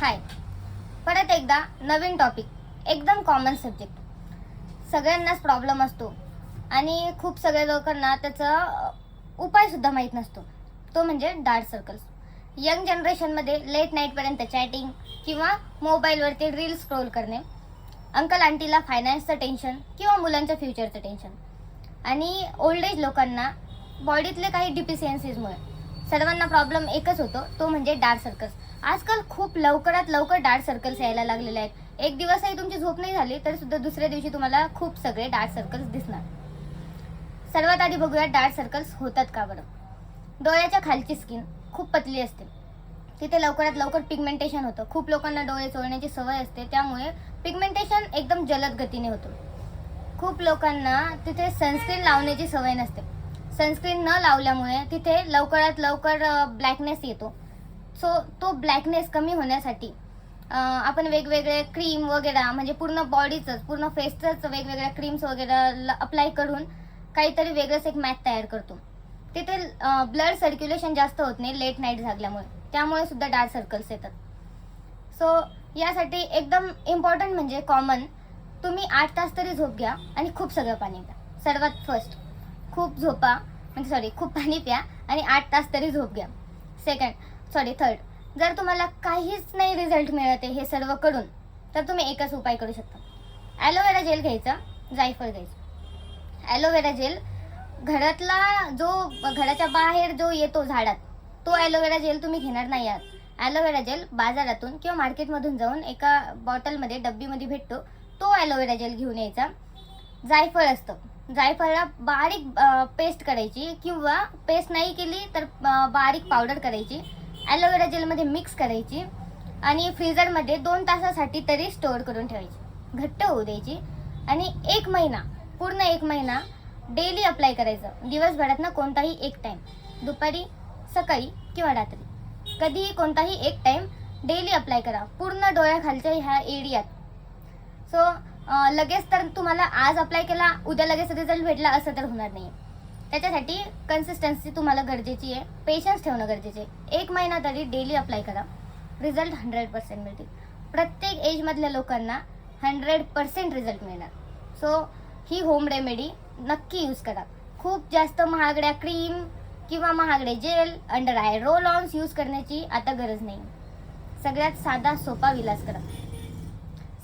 हाय परत एकदा नवीन टॉपिक एकदम कॉमन सब्जेक्ट सगळ्यांनाच प्रॉब्लेम असतो. आणि खूप सगळ्या लोकांना त्याचा उपायसुद्धा माहीत नसतो. तो म्हणजे डार्क सर्कल्स यंग जनरेशनमध्ये लेट नाईटपर्यंत चॅटिंग किंवा मोबाईलवरती रील स्क्रोल करणे अंकल आंटीला फायनान्सचं टेन्शन किंवा मुलांच्या फ्युचरचं टेन्शन आणि ओल्ड एज लोकांना बॉडीतले काही डिफिशियन्सीजमुळे सर्वांना प्रॉब्लेम एकच होतो तो म्हणजे डार्क सर्कल्स आजकाल खूप लवकरात लवकर डार्क सर्कल्स यायला लागलेले आहेत. एक दिवसही तुमची झोप नाही झाली तर सुद्धा दुसऱ्या दिवशी तुम्हाला खूप सगळे डार्क सर्कल्स दिसणार. सर्वात आधी बघूया डार्क सर्कल्स होतात का बरं? डोळ्याच्या खालची स्किन खूप पतली असते. तिथे लवकरात लवकर पिगमेंटेशन होतं. खूप लोकांना डोळे चोळण्याची सवय असते त्यामुळे पिगमेंटेशन एकदम जलद गतीने होतं. खूप लोकांना तिथे सनस्क्रीन लावण्याची सवय नसते. सनस्क्रीन न लावल्यामुळे तिथे लवकरात लवकर ब्लॅकनेस येतो. सो तो ब्लॅकनेस कमी होण्यासाठी आपण वेगवेगळे क्रीम वगैरे म्हणजे पूर्ण बॉडीचंच पूर्ण फेसचंच वेगवेगळ्या क्रीम्स वगैरे अप्लाय करून काहीतरी वेगळंच एक मॅथ तयार करतो. तिथे ब्लड सर्क्युलेशन जास्त होत नाही लेट नाईट झाल्यामुळे. त्यामुळे सुद्धा डार्क सर्कल्स येतात. सो यासाठी एकदम इम्पॉर्टंट म्हणजे कॉमन तुम्ही आठ तास तरी झोप घ्या आणि खूप सगळं पाणी प्या. सर्वात फर्स्ट खूप झोपा म्हणजे सॉरी खूप पाणी प्या आणि आठ तास तरी झोप घ्या. सेकंड सॉरी थर्ड जर तुम्हाला काहीच नाही रिझल्ट मिळत आहे हे सर्व करून तर तुम्ही एकच उपाय करू शकता. ॲलोवेरा जेल घ्यायचा जायफळ घ्यायचं. ॲलोवेरा जेल घरातला जो घराच्या बाहेर जो येतो झाडात तो ॲलोवेरा जेल तुम्ही घेणार नाही आहात. ॲलोवेरा जेल बाजारातून किंवा मार्केटमधून जाऊन एका बॉटलमध्ये डब्बीमध्ये भेटतो तो ॲलोवेरा जेल घेऊन यायचा. जायफळ असतं. जायफळला बारीक पेस्ट करायची किंवा पेस्ट नाही केली तर बारीक पावडर करायची. ॲलोवेरा जेलमध्ये मिक्स करायची आणि फ्रीझरमध्ये दोन तासासाठी तरी स्टोअर करून ठेवायची. घट्ट होऊ द्यायची आणि एक महिना पूर्ण एक महिना डेली अप्लाय करायचं. दिवसभरात ना कोणताही एक टाईम दुपारी सकाळी किंवा रात्री. कधीही कोणताही एक टाईम डेली अप्लाय करा. पूर्ण डोळ्याखालच्या ह्या एरियात. सो लगेच तर तुम्हाला आज अप्लाय केला उद्या लगेच रिझल्ट भेटला असं तर होणार नाही त्याच्यासाठी कन्सिस्टन्सी तुम्हाला गरजेची आहे. पेशन्स ठेवणं गरजेचे आहे. एक महिना तरी डेली अप्लाय करा. रिझल्ट हंड्रेड पर्सेंट मिळतील. प्रत्येक एजमधल्या लोकांना हंड्रेड पर्सेंट रिझल्ट मिळणार. सो ही होम रेमेडी नक्की यूज करा. खूप जास्त महागड्या क्रीम किंवा महागडे gel under eye roll ons use करण्याची आता गरज नाही. सगळ्यात साधा सोपा विलास करा.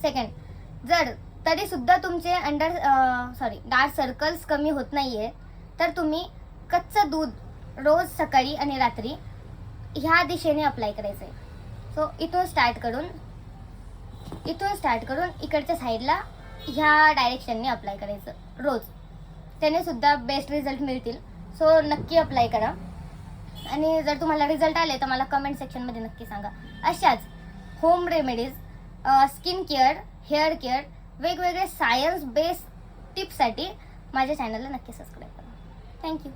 सेकंड जर तरीसुद्धा तुमचे अंडर सॉरी डार्क सर्कल्स कमी होत नाही आहे तर तुम्ही कच्चं दूध रोज सकाळी आणि रात्री ह्या दिशेने अप्लाय करायचं आहे सो इथून स्टार्ट करून इथून स्टार्ट करून इकडच्या साईडला ह्या डायरेक्शनने अप्लाय करायचं रोज. त्याने सुद्धा बेस्ट रिझल्ट मिळतील. सो नक्की अप्लाय करा. आणि जर तुम्हाला रिझल्ट आले तर मला कमेंट सेक्शनमध्ये नक्की सांगा. अशाच home remedies skin care hair care वेगवेगळे सायन्स बेस्ड टिप्ससाठी माझ्या चॅनलला नक्की सबस्क्राईब करा. Thank you.